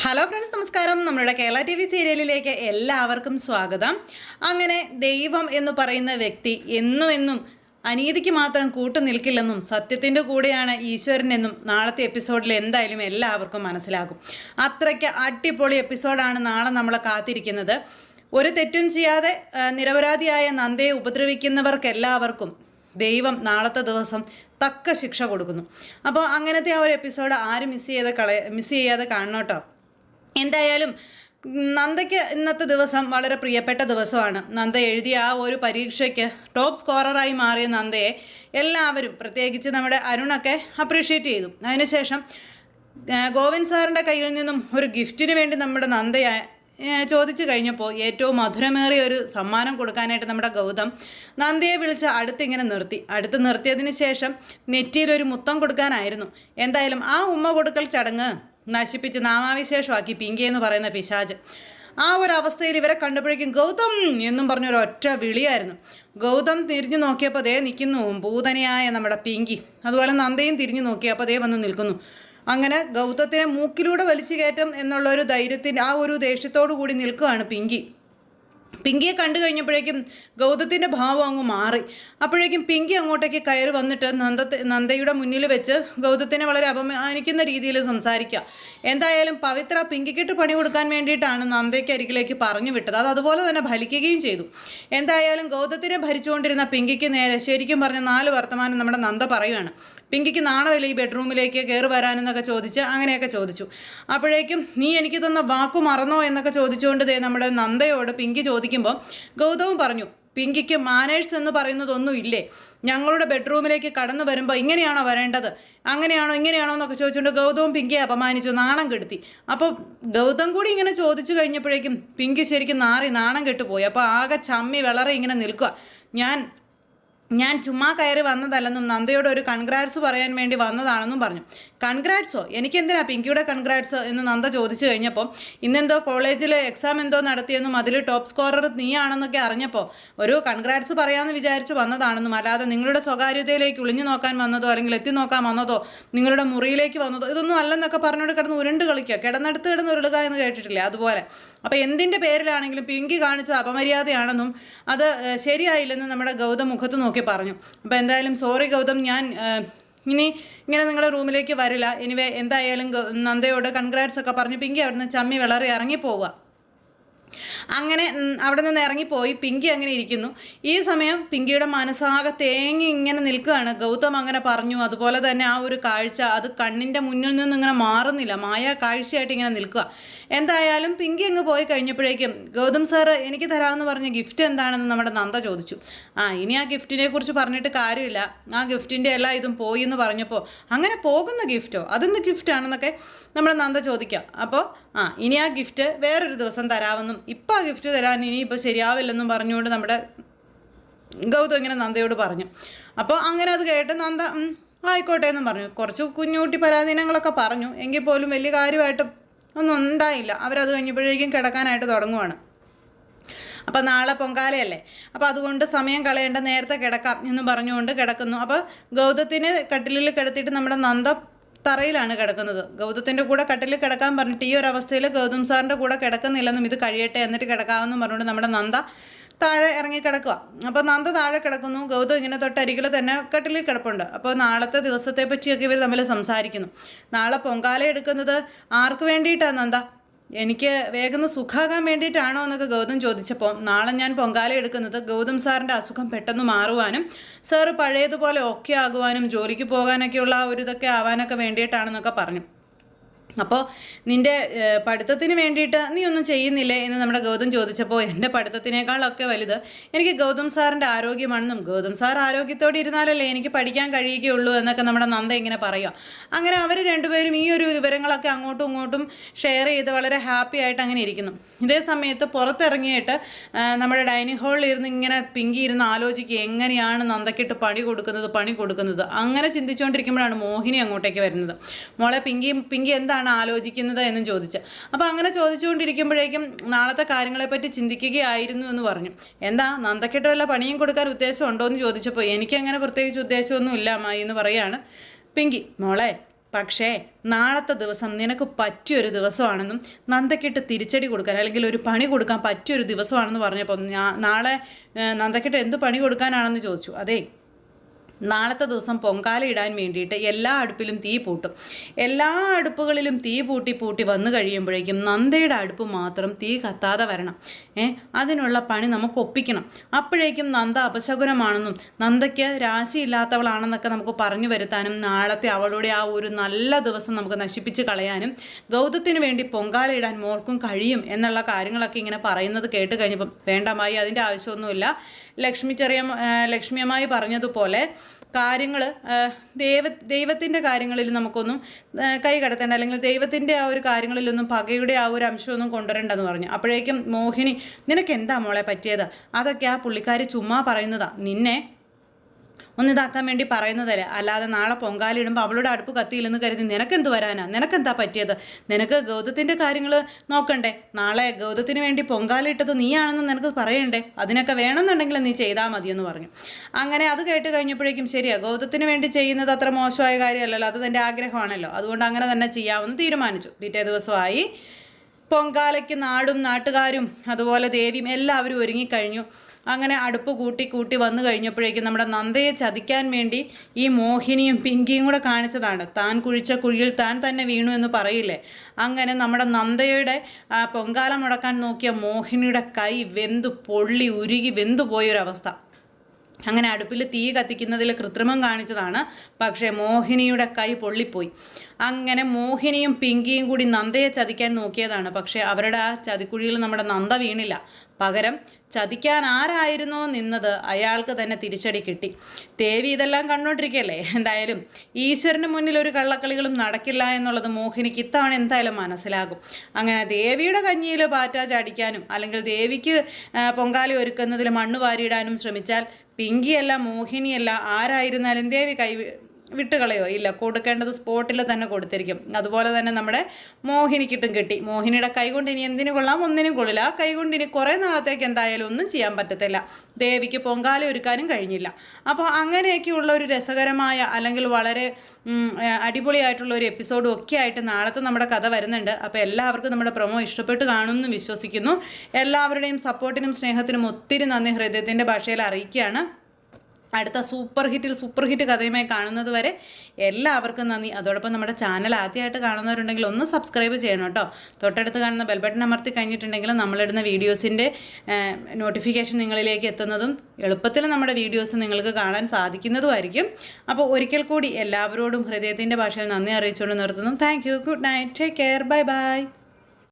Hello friends നമസ്കാരം. നമ്മളുടെ Kerala T V സീരിയലിലേക്ക് എല്ലാവർക്കും സ്വാഗതം. അങ്ങനെ ദൈവം എന്ന് പറയുന്ന വ്യക്തി എന്നും എന്നും അനീതിക്ക് മാത്രം കൂട്ടു നിൽക്കില്ലെന്നും സത്യത്തിന്റെ കൂടെയാണ് ഈശ്വരനെന്നും നാളത്തെ എപ്പിസോഡിൽ എന്തായാലും എല്ലാവർക്കും മനസ്സിലാകും. അത്രയ്ക്ക് അടിപൊളി എപ്പിസോഡാണ് നാളെ നമ്മളെ കാത്തിരിക്കുന്നത്. ഒരു തെറ്റും ചെയ്യാതെ നിരപരാധിയായ നന്ദയെ ഉപദ്രവിക്കുന്നവർക്കെല്ലാവർക്കും ദൈവം നാളത്തെ ദിവസം തക്ക ശിക്ഷ കൊടുക്കുന്നു. അപ്പോൾ അങ്ങനത്തെ ആ ഒരു എപ്പിസോഡ് ആരും മിസ് ചെയ്ത് കളയ മിസ് ചെയ്യാതെ കാണണം കേട്ടോ. എന്തായാലും നന്ദയ്ക്ക് ഇന്നത്തെ ദിവസം വളരെ പ്രിയപ്പെട്ട ദിവസമാണ്. നന്ദ എഴുതിയ ആ ഒരു പരീക്ഷയ്ക്ക് ടോപ്പ് സ്കോററായി മാറിയ നന്ദയെ എല്ലാവരും പ്രത്യേകിച്ച് നമ്മുടെ അരുണൊക്കെ അപ്രീഷിയേറ്റ് ചെയ്തു. അതിനുശേഷം ഗോവിന്ദ് സാറിന്റെ കയ്യിൽ നിന്നും ഒരു ഗിഫ്റ്റിന് വേണ്ടി നമ്മുടെ നന്ദയെ ചോദിച്ചു കഴിഞ്ഞപ്പോൾ ഏറ്റവും മധുരമേറിയ ഒരു സമ്മാനം കൊടുക്കാനായിട്ട് നമ്മുടെ ഗൗതം നന്ദിയെ വിളിച്ച് അടുത്തിങ്ങനെ നിർത്തി. അടുത്ത് നിർത്തിയതിന് ശേഷം നെറ്റിയിൽ ഒരു മുത്തം കൊടുക്കാനായിരുന്നു. എന്തായാലും ആ ഉമ്മ കൊടുക്കൽ ചടങ്ങ് നശിപ്പിച്ച് നാമാവിശേഷമാക്കി പിങ്കി എന്ന് പറയുന്ന പിശാജ്. ആ ഒരു അവസ്ഥയിൽ ഇവരെ കണ്ടപ്പോഴേക്കും ഗൗതം എന്നും പറഞ്ഞൊരു ഒറ്റ വിളിയായിരുന്നു. ഗൗതം തിരിഞ്ഞു നോക്കിയപ്പോൾ ദേ നിൽക്കുന്നു ഭൂതനയായ നമ്മുടെ പിങ്കി. അതുപോലെ നന്ദയും തിരിഞ്ഞു നോക്കിയപ്പോൾ ദേ വന്ന് നിൽക്കുന്നു. അങ്ങനെ ഗൗതത്തിനെ മൂക്കിലൂടെ വലിച്ചു കയറ്റം എന്നുള്ള ഒരു ധൈര്യത്തിന്റെ ആ ഒരു ദേഷ്യത്തോടു കൂടി നിൽക്കുകയാണ് പിങ്കി. പിങ്കിയെ കണ്ടു കഴിഞ്ഞപ്പോഴേക്കും ഗൗതത്തിന്റെ ഭാവം അങ്ങ് മാറി. അപ്പോഴേക്കും പിങ്കി അങ്ങോട്ടേക്ക് കയറി വന്നിട്ട് നന്ദത്തെ നന്ദയുടെ മുന്നിൽ വെച്ച് ഗൗതത്തിനെ വളരെ അപമാനിക്കുന്ന രീതിയിൽ സംസാരിക്കുക. എന്തായാലും പവിത്ര പിങ്കിക്കിട്ട് പണി കൊടുക്കാൻ വേണ്ടിയിട്ടാണ് നന്ദയ്ക്ക് അരികിലേക്ക് പറഞ്ഞു വിട്ടത്. അത് അതുപോലെ തന്നെ ഫലിക്കുകയും ചെയ്തു. എന്തായാലും ഗൗതത്തിനെ ഭരിച്ചുകൊണ്ടിരുന്ന പിങ്കിക്ക് നേരെ ശരിക്കും പറഞ്ഞ നാല് വർത്തമാനം നമ്മുടെ നന്ദ പറയുകയാണ്. പിങ്കിക്ക് നാണമില്ല ഈ ബെഡ്റൂമിലേക്ക് കയറി വരാനെന്നൊക്കെ ചോദിച്ച് അങ്ങനെയൊക്കെ ചോദിച്ചു. അപ്പോഴേക്കും നീ എനിക്ക് തന്ന വാക്കു മറന്നോ? എന്നൊക്കെ ചോദിച്ചുകൊണ്ട് ദേ നമ്മുടെ നന്ദയോട് പിങ്കി ചോദിക്കുമ്പോൾ ഗൗതവും പറഞ്ഞു പിങ്കിക്ക് മാനേഴ്സ് എന്ന് പറയുന്നതൊന്നും ഇല്ലേ? ഞങ്ങളുടെ ബെഡ്റൂമിലേക്ക് കടന്നു വരുമ്പോൾ ഇങ്ങനെയാണോ വരേണ്ടത്? അങ്ങനെയാണോ ഇങ്ങനെയാണോ എന്നൊക്കെ ചോദിച്ചുകൊണ്ട് ഗൗതവും പിങ്കിയെ അപമാനിച്ചു നാണം കെടുത്തി. അപ്പോൾ ഗൗതം കൂടി ഇങ്ങനെ ചോദിച്ചു കഴിഞ്ഞപ്പോഴേക്കും പിങ്കി ശരിക്കും നാറി നാണം കെട്ടുപോയി. അപ്പോൾ ആകെ ചമ്മി വിളറി ഇങ്ങനെ നിൽക്കുക ഞാൻ ഞാൻ ചുമ്മാ കയറി വന്നതല്ലെന്നും നന്ദയോട് ഒരു കൺഗ്രാറ്റ്സ് പറയാൻ വേണ്ടി വന്നതാണെന്നും പറഞ്ഞു. കൺഗ്രാറ്റ്സോ എനിക്കെന്തിനാ പിങ്കിയുടെ കൺഗ്രാറ്റ്സ് എന്ന് നന്ദ ചോദിച്ചു കഴിഞ്ഞപ്പോൾ ഇന്നെന്തോ കോളേജിൽ എക്സാം എന്തോ നടത്തിയെന്നും അതിൽ ടോപ്പ് സ്കോറർ നീയാണെന്നൊക്കെ അറിഞ്ഞപ്പോൾ ഒരു കൺഗ്രാറ്റ്സ് പറയാമെന്ന് വിചാരിച്ച് വന്നതാണെന്നും അല്ലാതെ നിങ്ങളുടെ സ്വകാര്യതയിലേക്ക് ഒളിഞ്ഞു നോക്കാൻ വന്നതോ അല്ലെങ്കിൽ എത്തി നോക്കാൻ വന്നതോ നിങ്ങളുടെ മുറിയിലേക്ക് വന്നതോ ഇതൊന്നും അല്ലെന്നൊക്കെ പറഞ്ഞുകൊണ്ട് കിടന്ന് ഉരുണ്ട് കളിക്കുക കിടന്നെടുത്ത് കിടന്ന് ഉരുളുക എന്ന് കേട്ടിട്ടില്ലേ അതുപോലെ. അപ്പോൾ എന്തിന്റെ പേരിലാണെങ്കിലും പിങ്കി കാണിച്ചത് അപമര്യാദയാണെന്നും അത് ശരിയായില്ലെന്ന് നമ്മുടെ ഗൗതം മുഖത്ത് നോക്കി പറഞ്ഞു. അപ്പോൾ എന്തായാലും സോറി ഗൗതം ഞാൻ ഇനി ഇങ്ങനെ നിങ്ങളുടെ റൂമിലേക്ക് വരില്ല. എനിവേ എന്തായാലും നന്ദയോട് കൺഗ്രാറ്റ്സ് ഒക്കെ പറഞ്ഞു പിങ്കി അവിടുന്ന് ചമ്മി വിളറി ഇറങ്ങി പോവുക. അങ്ങനെ അവിടെ നിന്ന് ഇറങ്ങിപ്പോയി പിങ്കി അങ്ങനെ ഇരിക്കുന്നു. ഈ സമയം പിങ്കിയുടെ മനസ്സാകെ തേങ്ങി ഇങ്ങനെ നിൽക്കുകയാണ്. ഗൗതം അങ്ങനെ പറഞ്ഞു. അതുപോലെ തന്നെ ആ ഒരു കാഴ്ച അത് കണ്ണിന്റെ മുന്നിൽ നിന്ന് ഇങ്ങനെ മാറുന്നില്ല. മായ കാഴ്ചയായിട്ട് ഇങ്ങനെ നിൽക്കുക. എന്തായാലും പിങ്കി അങ്ങ് പോയി കഴിഞ്ഞപ്പോഴേക്കും ഗൗതം സാറ് എനിക്ക് തരാമെന്ന് പറഞ്ഞ ഗിഫ്റ്റ് എന്താണെന്ന് നമ്മുടെ നന്ദ ചോദിച്ചു. ആ ഇനി ആ ഗിഫ്റ്റിനെ കുറിച്ച് പറഞ്ഞിട്ട് കാര്യമില്ല. ആ ഗിഫ്റ്റിന്റെ എല്ലാ ഇതും പോയി എന്ന് പറഞ്ഞപ്പോൾ അങ്ങനെ പോകുന്ന ഗിഫ്റ്റോ അതെന്ത് ഗിഫ്റ്റാണെന്നൊക്കെ നമ്മുടെ നന്ദ ചോദിക്കാം. അപ്പോൾ ആ ഇനി ആ ഗിഫ്റ്റ് വേറൊരു ദിവസം തരാമെന്നും ഇപ്പം ആ ഗിഫ്റ്റ് തരാൻ ഇനിയിപ്പോൾ ശരിയാവില്ലെന്നും പറഞ്ഞുകൊണ്ട് നമ്മുടെ ഗൗതം ഇങ്ങനെ നന്ദയോട് പറഞ്ഞു. അപ്പോൾ അങ്ങനെ അത് കേട്ട് നന്ദ ആയിക്കോട്ടെ എന്നും പറഞ്ഞു. കുറച്ച് കുഞ്ഞുകുട്ടി പരാധീനങ്ങളൊക്കെ പറഞ്ഞു. എങ്കിൽ പോലും വലിയ കാര്യമായിട്ട് ഒന്നും ഉണ്ടായില്ല. അവരത് കഴിഞ്ഞപ്പോഴേക്കും കിടക്കാനായിട്ട് തുടങ്ങുവാണ്. അപ്പോൾ നാളെ പൊങ്കാലയല്ലേ. അപ്പോൾ അതുകൊണ്ട് സമയം കളയേണ്ട നേരത്തെ കിടക്കാം എന്ന് പറഞ്ഞുകൊണ്ട് കിടക്കുന്നു. അപ്പോൾ ഗൗതത്തിനെ കട്ടിലിൽ കിടത്തിയിട്ട് നമ്മുടെ നന്ദ തറയിലാണ് കിടക്കുന്നത്. ഗൗതത്തിന്റെ കൂടെ കട്ടിൽ കിടക്കാൻ പറഞ്ഞിട്ട് ഈ ഒരു അവസ്ഥയിൽ ഗൗതം സാറിന്റെ കൂടെ കിടക്കുന്നില്ലെന്നും ഇത് കഴിയട്ടെ എന്നിട്ട് കിടക്കാമെന്നും പറഞ്ഞുകൊണ്ട് നമ്മുടെ നന്ദ താഴെ ഇറങ്ങി കിടക്കുക അപ്പോൾ നന്ദ താഴെ കിടക്കുന്നു. ഗൗതം ഇങ്ങനെ തൊട്ടരികിൽ തന്നെ കട്ടിലിൽ കിടപ്പുണ്ട്. അപ്പോൾ നാളത്തെ ദിവസത്തെ പറ്റിയൊക്കെ ഇവർ തമ്മിൽ സംസാരിക്കുന്നു. നാളെ പൊങ്കാല എടുക്കുന്നത് ആർക്ക് വേണ്ടിയിട്ടാണ് നന്ദ? എനിക്ക് വേഗം സുഖാകാൻ വേണ്ടിയിട്ടാണോ എന്നൊക്കെ ഗൗതം ചോദിച്ചപ്പോൾ നാളെ ഞാൻ പൊങ്കാല എടുക്കുന്നത് ഗൗതം സാറിന്റെ അസുഖം പെട്ടെന്ന് മാറുവാനും സാറ് പഴയതുപോലെ ഓക്കെ ആകുവാനും ജോലിക്ക് പോകാനൊക്കെയുള്ള ഒരു ഇതൊക്കെ ആവാനൊക്കെ വേണ്ടിയിട്ടാണെന്നൊക്കെ പറഞ്ഞു. അപ്പോൾ നിന്റെ പഠിത്തത്തിന് വേണ്ടിയിട്ട് നീ ഒന്നും ചെയ്യുന്നില്ലേ എന്ന് നമ്മുടെ ഗൗതം ചോദിച്ചപ്പോൾ എന്റെ പഠിത്തത്തിനേക്കാളൊക്കെ വലുത് എനിക്ക് ഗൗതം സാറിന്റെ ആരോഗ്യമാണെന്നും ഗൗതം സാർ ആരോഗ്യത്തോടെ ഇരുന്നാലല്ലേ എനിക്ക് പഠിക്കാൻ കഴിയുകയുള്ളൂ എന്നൊക്കെ നമ്മുടെ നന്ദ ഇങ്ങനെ പറയുക. അങ്ങനെ അവർ രണ്ടുപേരും ഈ ഒരു വിവരങ്ങളൊക്കെ അങ്ങോട്ടും ഇങ്ങോട്ടും ഷെയർ ചെയ്ത് വളരെ ഹാപ്പി ആയിട്ട് അങ്ങനെ ഇരിക്കുന്നു. ഇതേ സമയത്ത് പുറത്തിറങ്ങിയിട്ട് നമ്മുടെ ഡൈനിങ് ഹാളിൽ ഇരുന്ന് ഇങ്ങനെ പിങ്കി ഇരുന്ന് ആലോചിക്കുക എങ്ങനെയാണ് നന്ദക്കിട്ട് പണി കൊടുക്കുന്നത് പണി കൊടുക്കുന്നത്? അങ്ങനെ ചിന്തിച്ചുകൊണ്ടിരിക്കുമ്പോഴാണ് മോഹിനി അങ്ങോട്ടേക്ക് വരുന്നത്. മോളെ പിങ്കി പിങ്കി എന്താണ് ആലോചിക്കുന്നത് എന്നും ചോദിച്ചു. അപ്പോൾ അങ്ങനെ ചോദിച്ചുകൊണ്ടിരിക്കുമ്പോഴേക്കും നാളത്തെ കാര്യങ്ങളെപ്പറ്റി ചിന്തിക്കുകയായിരുന്നു എന്ന് പറഞ്ഞു. എന്താ നന്ദക്കെട്ട് വല്ല പണിയും കൊടുക്കാൻ ഉദ്ദേശം ഉണ്ടോ എന്ന് ചോദിച്ചപ്പോൾ എനിക്കങ്ങനെ പ്രത്യേകിച്ച് ഉദ്ദേശമൊന്നും ഇല്ല അമ്മായി എന്ന് പറയാണ്. പിങ്കി മോളെ പക്ഷേ നാളത്തെ ദിവസം നിനക്ക് പറ്റിയൊരു ദിവസമാണെന്നും നന്ദക്കിട്ട് തിരിച്ചടി കൊടുക്കാൻ അല്ലെങ്കിൽ ഒരു പണി കൊടുക്കാൻ പറ്റിയൊരു ദിവസമാണെന്ന് പറഞ്ഞപ്പോൾ ഞാൻ നാളെ നന്ദക്കിട്ട് എന്ത് പണി കൊടുക്കാനാണെന്ന് ചോദിച്ചു. അതെ നാളത്തെ ദിവസം പൊങ്കാല ഇടാൻ വേണ്ടിയിട്ട് എല്ലാ അടുപ്പിലും തീ പൂട്ടും. എല്ലാ അടുപ്പുകളിലും തീ പൂട്ടി പൂട്ടി വന്നു കഴിയുമ്പോഴേക്കും നന്ദയുടെ അടുപ്പ് മാത്രം തീ കത്താതെ വരണം. ഏ അതിനുള്ള പണി നമുക്ക് ഒപ്പിക്കണം. അപ്പോഴേക്കും നന്ദ അപശകുനമാണെന്നും നന്ദയ്ക്ക് രാശിയില്ലാത്തവളാണെന്നൊക്കെ നമുക്ക് പറഞ്ഞു വരുത്താനും നാളത്തെ അവളുടെ ആ ഒരു നല്ല ദിവസം നമുക്ക് നശിപ്പിച്ച് കളയാനും ഗൗതത്തിന് വേണ്ടി പൊങ്കാല ഇടാൻ മോൾക്കും കഴിയും എന്നുള്ള കാര്യങ്ങളൊക്കെ ഇങ്ങനെ പറയുന്നത് കേട്ട് കഴിഞ്ഞപ്പം വേണ്ടമായി അതിന്റെ ആവശ്യമൊന്നുമില്ല. ലക്ഷ്മി ചെറിയ ലക്ഷ്മിയമായി പറഞ്ഞതുപോലെ കാര്യങ്ങൾ ദൈവ ദൈവത്തിന്റെ കാര്യങ്ങളിൽ നമുക്കൊന്നും കൈ കടത്തേണ്ട അല്ലെങ്കിൽ ദൈവത്തിന്റെ ആ ഒരു കാര്യങ്ങളിലൊന്നും പകയുടെ ആ ഒരു അംശമൊന്നും കൊണ്ടുവരേണ്ടെന്ന് പറഞ്ഞു. അപ്പോഴേക്കും മോഹിനി നിനക്ക് എന്താ മോളെ പറ്റിയത്? അതൊക്കെ ആ പുള്ളിക്കാരി ചുമ്മാ പറയുന്നതാ. നിന്നെ ഒന്നിതാക്കാൻ വേണ്ടി പറയുന്നതല്ലേ. അല്ലാതെ നാളെ പൊങ്കാലിടുമ്പോൾ അവളുടെ അടുപ്പ് കത്തിയില്ലെന്ന് കരുതി നിനക്കെന്ത് വരാനാ? നിനക്കെന്താ പറ്റിയത്? നിനക്ക് ഗൗതത്തിന്റെ കാര്യങ്ങൾ നോക്കണ്ടേ? നാളെ ഗൗതത്തിന് വേണ്ടി പൊങ്കാലിട്ടത് നീയാണെന്ന് നിനക്ക് പറയണ്ടേ? അതിനൊക്കെ വേണമെന്നുണ്ടെങ്കിൽ നീ ചെയ്താൽ മതിയെന്ന് പറഞ്ഞു. അങ്ങനെ അത് കേട്ട് കഴിഞ്ഞപ്പോഴേക്കും ശരിയാ ഗൗതത്തിന് വേണ്ടി ചെയ്യുന്നത് അത്ര മോശമായ കാര്യമല്ലല്ലോ. അത് തന്റെ ആഗ്രഹമാണല്ലോ. അതുകൊണ്ട് അങ്ങനെ തന്നെ ചെയ്യാമെന്ന് തീരുമാനിച്ചു. പിറ്റേ ദിവസമായി പൊങ്കാലയ്ക്ക് നാടും നാട്ടുകാരും അതുപോലെ ദേവിയും എല്ലാവരും ഒരുങ്ങിക്കഴിഞ്ഞു. അങ്ങനെ അടുപ്പ് കൂട്ടി കൂട്ടി വന്നു കഴിഞ്ഞപ്പോഴേക്കും നമ്മുടെ നന്ദയെ ചതിക്കാൻ വേണ്ടി ഈ മോഹിനിയും പിങ്കിയും കൂടെ കാണിച്ചതാണ്. താൻ കുഴിച്ച കുഴിയിൽ താൻ തന്നെ വീണു എന്ന് പറയില്ലേ? അങ്ങനെ നമ്മുടെ നന്ദയുടെ പൊങ്കാല മുടക്കാൻ നോക്കിയ മോഹിനിയുടെ കൈ വെന്തു പൊള്ളി ഉരുകി വെന്തു പോയൊരവസ്ഥ അങ്ങനെ അടുപ്പിൽ തീ കത്തിക്കുന്നതിൽ കൃത്രിമം കാണിച്ചതാണ്. പക്ഷേ മോഹിനിയുടെ കൈ പൊള്ളിപ്പോയി. അങ്ങനെ മോഹിനിയും പിങ്കിയും കൂടി നന്ദയെ ചതിക്കാൻ നോക്കിയതാണ്. പക്ഷേ അവരുടെ ആ ചതിക്കുഴിയിൽ നമ്മുടെ നന്ദ വീണില്ല. പകരം ചതിക്കാൻ ആരായിരുന്നോ നിന്നത് അയാൾക്ക് തന്നെ തിരിച്ചടി കിട്ടി. ദേവി ഇതെല്ലാം കണ്ടുകൊണ്ടിരിക്കുകയല്ലേ എന്തായാലും ഈശ്വരന് മുന്നിൽ ഒരു കള്ളക്കളികളും നടക്കില്ല എന്നുള്ളത് മോഹിനിക്ക് ഇത്തവണ എന്തായാലും മനസ്സിലാകും. അങ്ങനെ ദേവിയുടെ കഞ്ഞിയിൽ പാറ്റാ ചാടിക്കാനും അല്ലെങ്കിൽ ദേവിക്ക് പൊങ്കാലി ഒരുക്കുന്നതിൽ മണ്ണ് വാരിയിടാനും ശ്രമിച്ചാൽ പിങ്കിയല്ല മോഹിനിയല്ല ആരായിരുന്നാലും ദേവി കൈ വിട്ടുകളയോ? ഇല്ല കൊടുക്കേണ്ടത് സ്പോട്ടിൽ തന്നെ കൊടുത്തിരിക്കും. അതുപോലെ തന്നെ നമ്മുടെ മോഹിനിക്കിട്ടും കിട്ടി മോഹിനിയുടെ കൈകൊണ്ട് ഇനി എന്തിനു കൊള്ളാം? ഒന്നിനും കൊള്ളില്ല. ആ കൈകൊണ്ട് ഇനി കുറേ നാളത്തേക്ക് എന്തായാലും ഒന്നും ചെയ്യാൻ പറ്റത്തില്ല. ദേവിക്ക് പൊങ്കാല ഒരുക്കാനും കഴിഞ്ഞില്ല. അപ്പോൾ അങ്ങനെയൊക്കെയുള്ള ഒരു രസകരമായ അല്ലെങ്കിൽ വളരെ അടിപൊളിയായിട്ടുള്ള ഒരു എപ്പിസോഡും ഒക്കെ ആയിട്ട് നാളത്തെ നമ്മുടെ കഥ വരുന്നുണ്ട്. അപ്പോൾ എല്ലാവർക്കും നമ്മുടെ പ്രൊമോ ഇഷ്ടപ്പെട്ട് കാണുമെന്ന് വിശ്വസിക്കുന്നു. എല്ലാവരുടെയും സപ്പോർട്ടിനും സ്നേഹത്തിനും ഒത്തിരി നന്ദി ഹൃദയത്തിന്റെ ഭാഷയിൽ അറിയിക്കുകയാണ്. അടുത്ത സൂപ്പർ ഹിറ്റിൽ സൂപ്പർ ഹിറ്റ് കഥയുമായി കാണുന്നത് വരെ എല്ലാവർക്കും നന്ദി. അതോടൊപ്പം നമ്മുടെ ചാനൽ ആദ്യമായിട്ട് കാണുന്നവരുണ്ടെങ്കിൽ ഒന്ന് സബ്സ്ക്രൈബ് ചെയ്യണം കേട്ടോ. തൊട്ടടുത്ത് കാണുന്ന ബെൽബട്ടൺ അമർത്തി കഴിഞ്ഞിട്ടുണ്ടെങ്കിൽ നമ്മളിടുന്ന വീഡിയോസിന്റെ നോട്ടിഫിക്കേഷൻ നിങ്ങളിലേക്ക് എത്തുന്നതും എളുപ്പത്തിൽ നമ്മുടെ വീഡിയോസ് നിങ്ങൾക്ക് കാണാൻ സാധിക്കുന്നതുമായിരിക്കും. അപ്പോൾ ഒരിക്കൽ കൂടി എല്ലാവരോടും ഹൃദയത്തിന്റെ ഭാഷയിൽ നന്ദി അറിയിച്ചുകൊണ്ട് നിർത്തുന്നു. Thank good night take care bye bye